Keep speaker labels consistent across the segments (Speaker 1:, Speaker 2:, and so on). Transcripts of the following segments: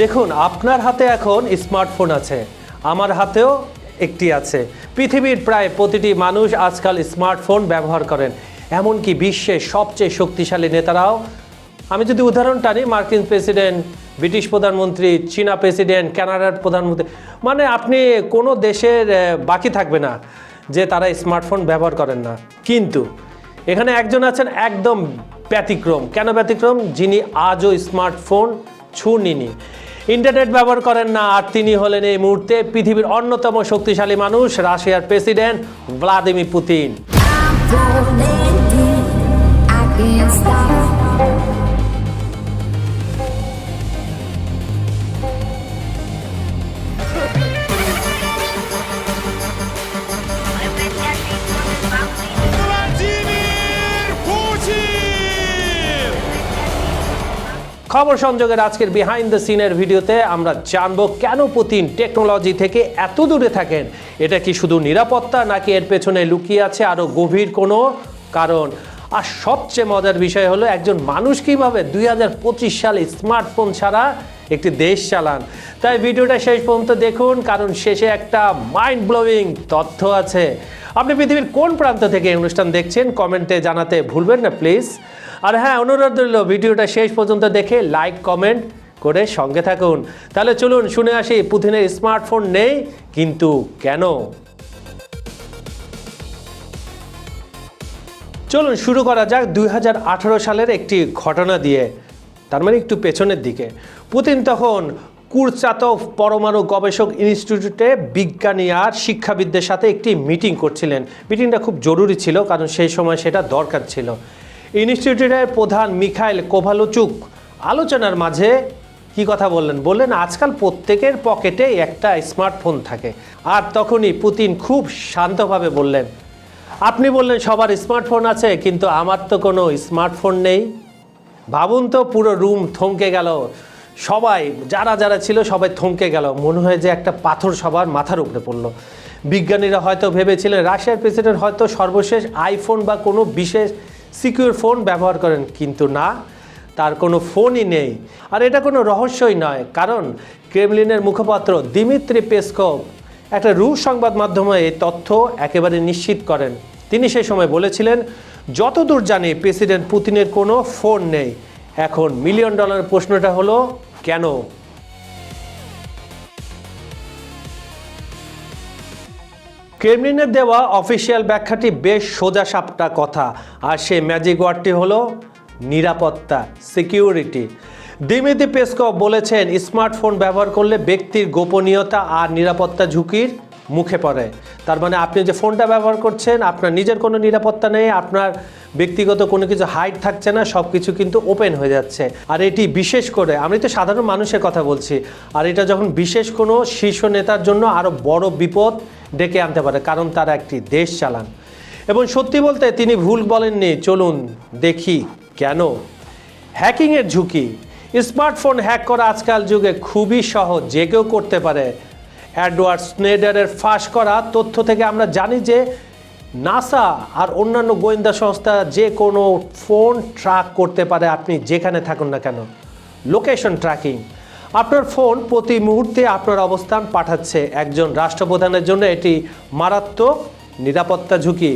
Speaker 1: দেখুন, আপনার হাতে এখন স্মার্টফোন আছে, আমার হাতেও একটি আছে। পৃথিবীর প্রায় প্রতিটি মানুষ আজকাল স্মার্টফোন ব্যবহার করেন, এমনকি বিশ্বের সবচেয়ে শক্তিশালী নেতারাও। আমি যদি উদাহরণ টানি, মার্কিন প্রেসিডেন্ট, ব্রিটিশ প্রধানমন্ত্রী, চীনা প্রেসিডেন্ট, কানাডার প্রধানমন্ত্রী মানে আপনি কোনো দেশের বাকি থাকবে না। যে তারা স্মার্টফোন ব্যবহার করেন না। কিন্তু এখানে একজন আছেন একদম ব্যতিক্রম। কেন ব্যতিক্রম? যিনি আজও স্মার্টফোন ছুঁনিনি। ইন্টারনেট ব্যবহার করেন না আর তিনি হলেন এই মুহূর্তে পৃথিবীর অন্যতম শক্তিশালী মানুষ, রাশিয়ার প্রেসিডেন্ট ভ্লাদিমির পুতিন। খবর সংযোগের আজকের বিহাইন্ড দ্য সিনের ভিডিওতে আমরা জানব কেন পুতিন টেকনোলজি থেকে এত দূরে থাকেন? এটা কি শুধু নিরাপত্তা নাকি এর পেছনে লুকিয়ে আছে আরও গভীর কোনো কারণ? আর সবচেয়ে মজার বিষয় হলো একজন মানুষ কীভাবে দুই হাজার পঁচিশ সালে স্মার্টফোন ছাড়া একটি দেশ চালান। তাই ভিডিওটা শেষ পর্যন্ত দেখুন, কারণ শেষে একটা মাইন্ড ব্লোয়িং তথ্য আছে। আপনি পৃথিবীর কোন প্রান্ত থেকে অনুষ্ঠান দেখছেন, কমেন্টে জানাতে ভুলবেন না প্লিজ আর হ্যাঁ অনুরোধ রইল, ভিডিওটা শেষ পর্যন্ত দেখে লাইক কমেন্ট করে সঙ্গে থাকুন। তাহলে চলুন, শুনে আসি, পুতিনের স্মার্টফোন নেই, কিন্তু কেন? চলুন শুরু করা যাক দুই হাজার আঠেরো সালের একটি ঘটনা দিয়ে। তার মানে একটু পেছনের দিকে। পুতিন তখন কুরচাতভ পরমাণু গবেষক ইনস্টিটিউটে বিজ্ঞানী আর শিক্ষাবিদদের সাথে একটি মিটিং করছিলেন। মিটিংটা খুব জরুরি ছিল, কারণ সেই সময় সেটা দরকার ছিল। ইনস্টিটিউটের প্রধান মিখাইল কোভালোচুক আলোচনার মাঝে কি কথা বললেন? বললেন, আজকাল প্রত্যেকের পকেটে একটা স্মার্টফোন থাকে। আর তখনই পুতিন খুব শান্তভাবে বললেন আপনি বললেন সবার স্মার্টফোন আছে, কিন্তু আমার তো কোনো স্মার্টফোন নেই। ভাবুন তো, পুরো রুম থমকে গেল। সবাই, যারা যারা ছিল, সবাই থমকে গেল। মনে হয় যে একটা পাথর সবার মাথার উপরে পড়ল। বিজ্ঞানীরা হয়তো ভেবেছিলেন, রাশিয়ার প্রেসিডেন্ট হয়তো সর্বশেষ আইফোন বা কোনো বিশেষ সিকিউর ফোন ব্যবহার করেন, কিন্তু না, তার কোনো ফোনই নেই। আর এটা কোনো রহস্যই নয়, কারণ ক্রেমলিনের মুখপাত্র দিমিত্রি পেসকভ একটা রুশ সংবাদ মাধ্যমে এই তথ্য একেবারে নিশ্চিত করেন। তিনি সেই সময় বলেছিলেন, যতদূর জানি প্রেসিডেন্ট পুতিনের কোনো ফোন নেই। এখন মিলিয়ন ডলার প্রশ্নটা হলো, কেন? ক্রেমলিনের দেওয়া অফিসিয়াল ব্যাখ্যাটি বেশ সোজা সাপটা কথা। আর সেই ম্যাজিক ওয়ার্ডটি হলো, নিরাপত্তা, সিকিউরিটি। দিমিত্রি পেসকভ বলেছেন, স্মার্টফোন ব্যবহার করলে ব্যক্তির গোপনীয়তা আর নিরাপত্তা ঝুঁকির মুখে পড়ে। তার মানে আপনি যে ফোনটা ব্যবহার করছেন, আপনার নিজের কোনো নিরাপত্তা নেই, আপনার ব্যক্তিগত কোনো কিছু হাইট থাকছে না সব কিছু কিন্তু ওপেন হয়ে যাচ্ছে। আর এটি বিশেষ করে, আমি তো সাধারণ মানুষের কথা বলছি, আর এটা যখন বিশেষ কোনো শীর্ষ নেতার জন্য আরও বড় বিপদ ডেকে আনতে পারে, কারণ তারা একটি দেশ চালান। এবং সত্যি বলতে তিনি ভুল বলেননি, চলুন দেখি কেন। হ্যাকিংয়ের ঝুঁকি স্মার্টফোন হ্যাক করা আজকাল যুগে খুবই সহজ, যে কেউ করতে পারে। অ্যাডওয়ার্ড স্নেডারের ফাঁস করা তথ্য থেকে আমরা জানি যে নাসা আর অন্যান্য গোয়েন্দা সংস্থা যে কোনো ফোন ট্র্যাক করতে পারে, আপনি যেখানে থাকুন না কেন। Location tracking. আপনার ফোন প্রতি মুহূর্তে আপনার অবস্থান পাঠাচ্ছে একজন রাষ্ট্রপ্রধানের জন্য। এটি মারাত্মক নিরাপত্তা ঝুঁকি।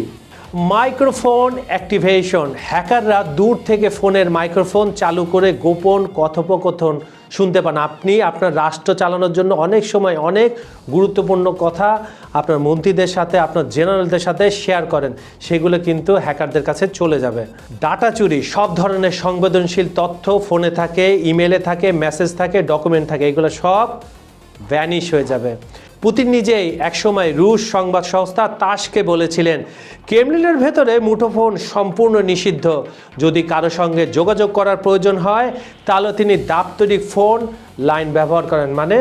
Speaker 1: Microphone activation. হ্যাকাররা দূর থেকে ফোনের মাইক্রোফোন চালু করে গোপন কথোপকথন শুনতে পান। আপনি আপনার রাষ্ট্র চালানোর জন্য অনেক সময় অনেক গুরুত্বপূর্ণ কথা আপনার মন্ত্রীদের সাথে, আপনার জেনারেলদের সাথে শেয়ার করেন। সেগুলো কিন্তু হ্যাকারদের কাছে চলে যাবে। ডাটা চুরি, সব ধরনের সংবেদনশীল তথ্য ফোনে থাকে, ইমেলে থাকে, মেসেজ থাকে, ডকুমেন্ট থাকে, এগুলো সব ভ্যানিশ হয়ে যাবে। পুতিন নিজেই একসময় রুশ সংবাদ সংস্থা তাসকে বলেছিলেন, ক্রেমলিনের ভেতরে মুঠোফোন সম্পূর্ণ নিষিদ্ধ। যদি কারও সঙ্গে যোগাযোগ করার প্রয়োজন হয়, তাহলে তিনি দাপ্তরিক ফোন, লাইন ব্যবহার করেন মানে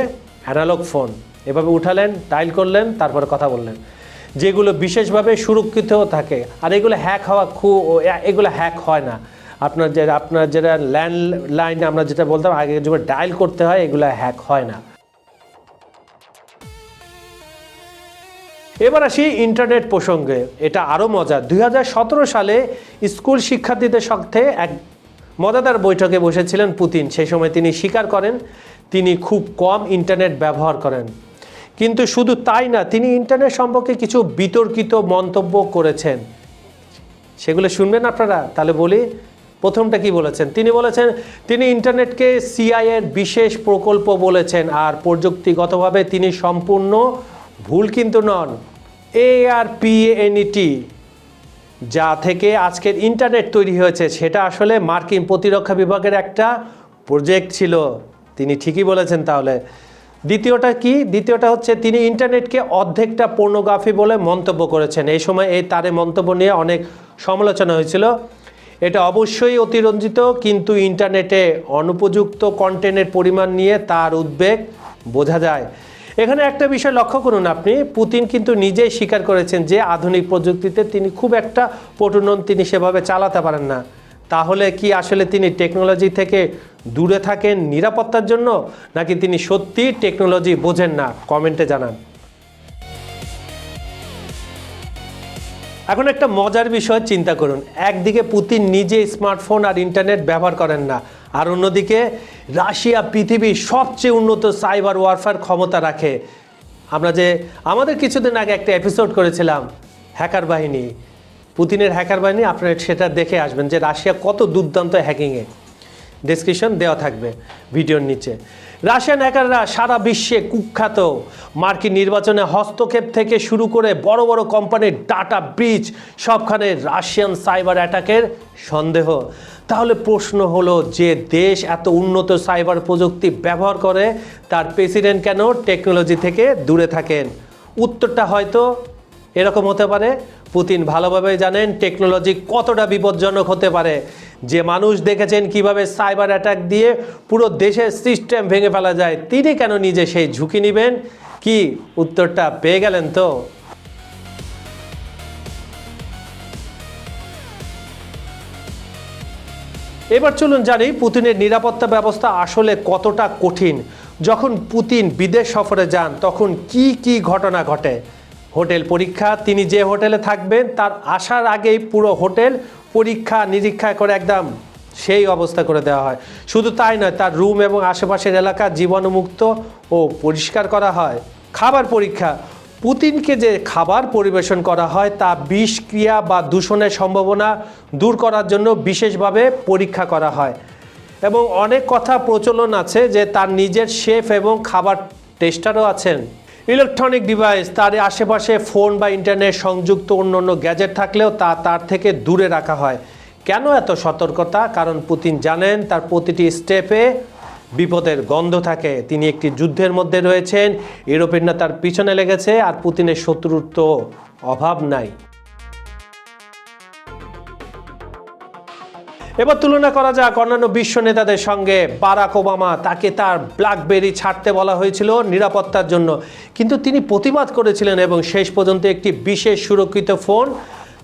Speaker 1: অ্যানালগ ফোন। এভাবে উঠালেন ডাইল করলেন, তারপরে কথা বললেন। যেগুলো বিশেষভাবে সুরক্ষিত থাকে, আর এগুলো হ্যাক হওয়া খুব, এগুলো হ্যাক হয় না। আপনার যে, আপনার যেটা ল্যান্ড ল্যান্ডলাইন আমরা যেটা বলতাম আগে যেগুলো ডায়াল করতে হয়, এগুলো হ্যাক হয় না। এবার আসি ইন্টারনেট প্রসঙ্গে। এটা আরও মজা দুই সালে স্কুল শিক্ষার্থীদের সাথে এক মজাদার বৈঠকে বসেছিলেন পুতিন। সেই সময় তিনি স্বীকার করেন, তিনি খুব কম ইন্টারনেট ব্যবহার করেন। কিন্তু শুধু তাই না, তিনি ইন্টারনেট সম্পর্কে কিছু বিতর্কিত মন্তব্য করেছেন। সেগুলো শুনবেন আপনারা? তাহলে বলি, প্রথমটা কি বলেছেন? তিনি বলেছেন, তিনি ইন্টারনেটকে সিআইয়ের বিশেষ প্রকল্প বলেছেন। আর প্রযুক্তিগতভাবে তিনি সম্পূর্ণ ভুল কিন্তু নন। এ আর পিএনইটি যা থেকে আজকের ইন্টারনেট তৈরি হয়েছে, সেটা আসলে মার্কিন প্রতিরক্ষা বিভাগের একটা প্রজেক্ট ছিল। তিনি ঠিকই বলেছেন তাহলে। দ্বিতীয়টা কি? দ্বিতীয়টা হচ্ছে, তিনি ইন্টারনেটকে অর্ধেকটা পর্নোগ্রাফি বলে মন্তব্য করেছেন। এই সময় এই তারে মন্তব্য নিয়ে অনেক সমালোচনা হয়েছিল। এটা অবশ্যই অতিরঞ্জিত, কিন্তু ইন্টারনেটে অনুপযুক্ত কন্টেন্টের পরিমাণ নিয়ে তার উদ্বেগ বোঝা যায়। এখানে একটা বিষয় লক্ষ্য করুন আপনি। পুতিন কিন্তু নিজেই স্বীকার করেছেন যে আধুনিক প্রযুক্তিতে তিনি খুব একটা পটুনন, তিনি সেভাবে চালাতে পারেন না। তাহলে কি আসলে তিনি টেকনোলজি থেকে দূরে থাকেন নিরাপত্তার জন্য, নাকি তিনি সত্যি টেকনোলজি বোঝেন না? কমেন্টে জানান। এখন একটা মজার বিষয় চিন্তা করুন। একদিকে পুতিন নিজে স্মার্টফোন আর ইন্টারনেট ব্যবহার করেন না। আর অন্যদিকে, রাশিয়া পৃথিবীর সবচেয়ে উন্নত সাইবার ওয়ারফেয়ার ক্ষমতা রাখে। আমরা যে আমাদের কিছুদিন আগে একটা এপিসোড করেছিলাম, হ্যাকার বাহিনী। পুতিনের হ্যাকার বাহিনী, আপনারা সেটা দেখে আসবেন যে রাশিয়া কত দুর্দান্ত হ্যাকিংয়ে ডেসক্রিপশন দেওয়া থাকবে ভিডিওর নিচে। রাশিয়ান হ্যাকাররা সারা বিশ্বে কুখ্যাত। মার্কিন নির্বাচনে হস্তক্ষেপ থেকে শুরু করে বড় বড় কোম্পানির ডাটা ব্রিজ সবখানে রাশিয়ান সাইবার অ্যাটাকের সন্দেহ। তাহলে প্রশ্ন হলো, যে দেশ এত উন্নত সাইবার প্রযুক্তি ব্যবহার করে, তার প্রেসিডেন্ট কেন টেকনোলজি থেকে দূরে থাকেন? উত্তরটা হয়তো এরকম হতে পারে। পুতিন ভালোভাবে জানেন, টেকনোলজি কতটা বিপজ্জনক হতে পারে। যে মানুষ দেখেছেন কীভাবে সাইবার অ্যাটাক দিয়ে পুরো দেশের সিস্টেম ভেঙে ফেলা যায়, তিনি কেন নিজে সেই ঝুঁকি নেবেন? কি উত্তরটা পেয়ে গেলেন তো? এবার চলুন জানি পুতিনের নিরাপত্তা ব্যবস্থা আসলে কতটা কঠিন। যখন পুতিন বিদেশ সফরে যান, তখন কি কি ঘটনা ঘটে? হোটেল পরীক্ষা, তিনি যে হোটেলে থাকবেন, তার আসার আগেই পুরো হোটেল পরীক্ষা, নিরীক্ষা করে একদম সেই অবস্থা করে দেওয়া হয়। শুধু তাই নয়, তার রুম এবং আশেপাশের এলাকা জীবাণুমুক্ত ও পরিষ্কার করা হয়। খাবার পরীক্ষা পুতিনকে যে খাবার পরিবেশন করা হয় তা বিষক্রিয়া বা দূষণের সম্ভাবনা দূর করার জন্য বিশেষভাবে পরীক্ষা করা হয়। এবং অনেক কথা প্রচলন আছে যে তার নিজের শেফ এবং খাবার টেস্টারও আছেন। ইলেকট্রনিক ডিভাইস, তার আশেপাশে ফোন বা ইন্টারনেট সংযুক্ত অন্য অন্য গ্যাজেট থাকলেও তা তার থেকে দূরে রাখা হয়। কেন এত সতর্কতা? কারণ পুতিন জানেন তার প্রতিটি স্টেপে বিপদের গন্ধ থাকে। তিনি একটি যুদ্ধের মধ্যে রয়েছেন। ইউরোপিয়ানরা তার পিছনে লেগেছে আর পুতিনের শত্রুর তো অভাব নাই। এবার তুলনা করা যাক অন্যান্য বিশ্ব নেতাদের সঙ্গে। বারাক ওবামা তাকে তার ব্ল্যাকবেরি ছাড়তে বলা হয়েছিল নিরাপত্তার জন্য। কিন্তু তিনি প্রতিবাদ করেছিলেন এবং শেষ পর্যন্ত একটি বিশেষ সুরক্ষিত ফোন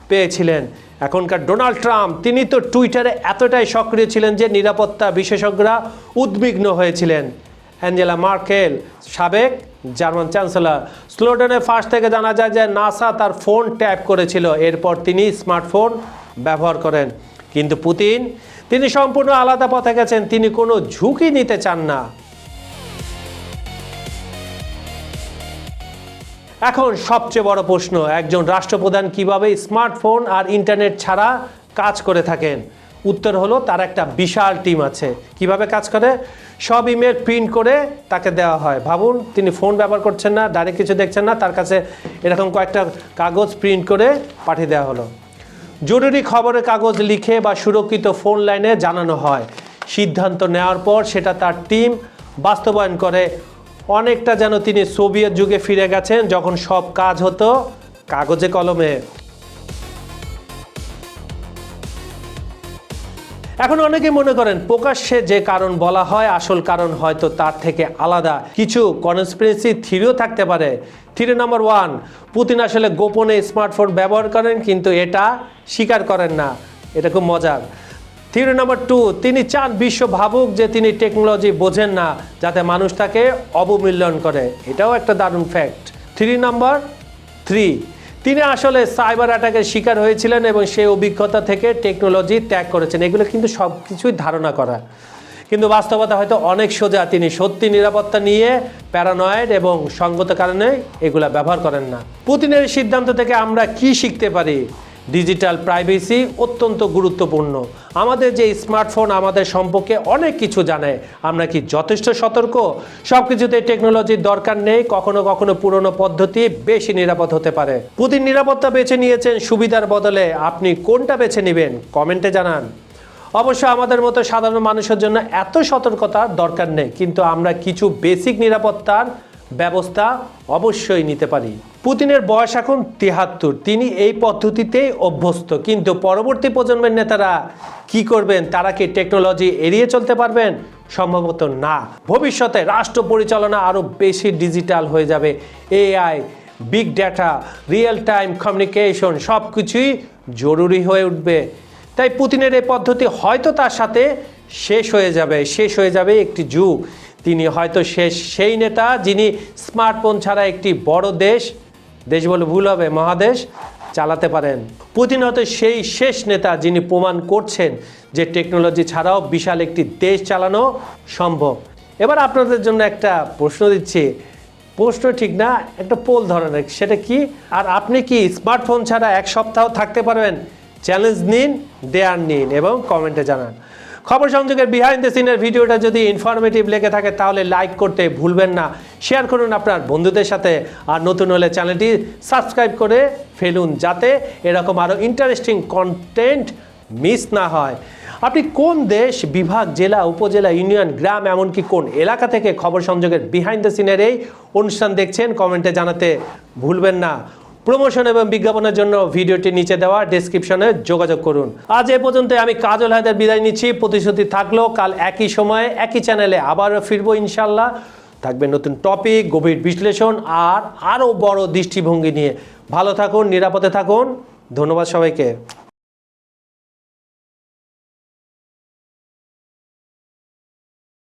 Speaker 1: পেয়েছিলেন। এখনকার ডোনাল্ড ট্রাম্প, তিনি তো টুইটারে এতটাই সক্রিয় ছিলেন যে নিরাপত্তা বিশেষজ্ঞরা উদ্বিগ্ন হয়েছিলেন। অ্যাঞ্জেলা মার্কেল, সাবেক জার্মান চ্যান্সেলর স্লোডেনের ফাঁস থেকে জানা যায় যে নাসা তার ফোন ট্যাপ করেছিল, এরপর তিনি স্মার্টফোন ব্যবহার করেন। কিন্তু পুতিন, তিনি সম্পূর্ণ আলাদা পথে গেছেন, তিনি কোনো ঝুঁকি নিতে চান না। এখন সবচেয়ে বড় প্রশ্ন, একজন রাষ্ট্রপ্রধান কীভাবে স্মার্টফোন আর ইন্টারনেট ছাড়া কাজ করে থাকেন? উত্তর হলো, তার একটা বিশাল টিম আছে। কীভাবে কাজ করে? সব ইমেল প্রিন্ট করে তাকে দেওয়া হয়। ভাবুন, তিনি ফোন ব্যবহার করছেন না, ডাইরেক্ট কিছু দেখছেন না, তার কাছে এরকম কয়েকটা কাগজ প্রিন্ট করে পাঠিয়ে দেওয়া হলো। জরুরি খবরের কাগজ লিখে বা সুরক্ষিত ফোন লাইনে জানানো হয়। সিদ্ধান্ত নেওয়ার পর সেটা তার টিম বাস্তবায়ন করে অনেকটা যেন তিনি সোভিয়েত যুগে ফিরে গেছেন, যখন সব কাজ হতো কাগজে কলমে। এখন অনেকে মনে করেন, প্রকাশ্যে যে কারণ বলা হয়, আসল কারণ হয়তো তার থেকে আলাদা। কিছু কনস্পিরেসি থিরিও থাকতে পারে। থিরি নাম্বার ওয়ান পুতিন আসলে গোপনে স্মার্টফোন ব্যবহার করেন, কিন্তু এটা স্বীকার করেন না। এটা খুব মজার। থিওরি নাম্বার টু, তিনি চান বিশ্ব ভাবুক যে তিনি টেকনোলজি বোঝেন না, যাতে মানুষ তাকে অবমূল্যায়ন করে। এটাও একটা দারুণ ফ্যাক্ট থ্রি নাম্বার থ্রি, তিনি আসলে সাইবার অ্যাটাকের শিকার হয়েছিলেন এবং সেই অভিজ্ঞতা থেকে টেকনোলজি ত্যাগ করেছেন। এগুলো কিন্তু সব কিছুই ধারণা করা। কিন্তু বাস্তবতা হয়তো অনেক সোজা। তিনি সত্যি নিরাপত্তা নিয়ে প্যারানয়েড এবং সঙ্গত কারণে এগুলা ব্যবহার করেন না। পুতিনের সিদ্ধান্ত থেকে আমরা কি শিখতে পারি? ডিজিটাল প্রাইভেসি অত্যন্ত গুরুত্বপূর্ণ। আমাদের যে স্মার্টফোন আমাদের সম্পর্কে অনেক কিছু জানে। আমরা কি যথেষ্ট সতর্ক? সব কিছুতে টেকনোলজির দরকার নেই। কখনো কখনো পুরনো পদ্ধতি বেশি নিরাপদ হতে পারে। পুতিন নিরাপত্তা বেছে নিয়েছেন সুবিধার বদলে। আপনি কোনটা বেছে নেবেন? কমেন্টে জানান। অবশ্য আমাদের মতো সাধারণ মানুষের জন্য এত সতর্কতার দরকার নেই। কিন্তু আমরা কিছু বেসিক নিরাপত্তার ব্যবস্থা অবশ্যই নিতে পারি। পুতিনের বয়স এখন তিহাত্তর, তিনি এই পদ্ধতিতেই অভ্যস্ত। কিন্তু পরবর্তী প্রজন্মের নেতারা কি করবেন? তারা কি টেকনোলজি এড়িয়ে চলতে পারবেন? সম্ভবত না। ভবিষ্যতে রাষ্ট্র পরিচালনা আরও বেশি ডিজিটাল হয়ে যাবে। AI big data real time communication সব কিছুই জরুরি হয়ে উঠবে। তাই পুতিনের এই পদ্ধতি হয়তো তার সাথে শেষ হয়ে যাবে। শেষ হয়ে যাবে একটি যুগ। তিনি হয়তো শেষ সেই নেতা যিনি স্মার্টফোন ছাড়া একটি বড় দেশ দেশ বলে ভুল হবে, মহাদেশ, চালাতে পারেন। পুতিন হয়তো সেই শেষ নেতা যিনি প্রমাণ করছেন যে টেকনোলজি ছাড়াও বিশাল একটি দেশ চালানো সম্ভব। এবার আপনাদের জন্য একটা প্রশ্ন দিচ্ছি। প্রশ্ন ঠিক না, একটা পোল ধরনের, সেটা কি? আর আপনি কি স্মার্টফোন ছাড়া এক সপ্তাহ থাকতে পারবেন? চ্যালেঞ্জ নিন, দেয়ার নিন এবং কমেন্টে জানান। খবর সংযোগের বিহাইন্ড দ্য সিনের ভিডিওটা যদি ইনফরমেটিভ লেগে থাকে, তাহলে লাইক করতে ভুলবেন না। শেয়ার করুন আপনার বন্ধুদের সাথে। আর নতুন হলে চ্যানেলটি সাবস্ক্রাইব করে ফেলুন যাতে এরকম আরও ইন্টারেস্টিং কন্টেন্ট মিস না হয়। আপনি কোন দেশ, বিভাগ, জেলা, উপজেলা ইউনিয়ন গ্রাম, এমনকি কোন এলাকা থেকে খবর সংযোগের বিহাইন্ড দ্য সিনের এই অনুষ্ঠান দেখছেন কমেন্টে জানাতে ভুলবেন না। প্রমোশন এবং বিজ্ঞাপনের জন্য ভিডিওটি নিচে দেওয়া ডিসক্রিপশনে যোগাযোগ করুন। আজ এ পর্যন্ত আমি কাজল হায়দার বিদায় নিচ্ছি। প্রতিশ্রুতি থাকল, কাল একই সময়ে, একই চ্যানেলে আবারও ফিরবো ইনশাল্লাহ থাকবে নতুন টপিক গভীর বিশ্লেষণ আর আরও বড় দৃষ্টিভঙ্গি নিয়ে। ভালো থাকুন, নিরাপদে থাকুন। ধন্যবাদ সবাইকে।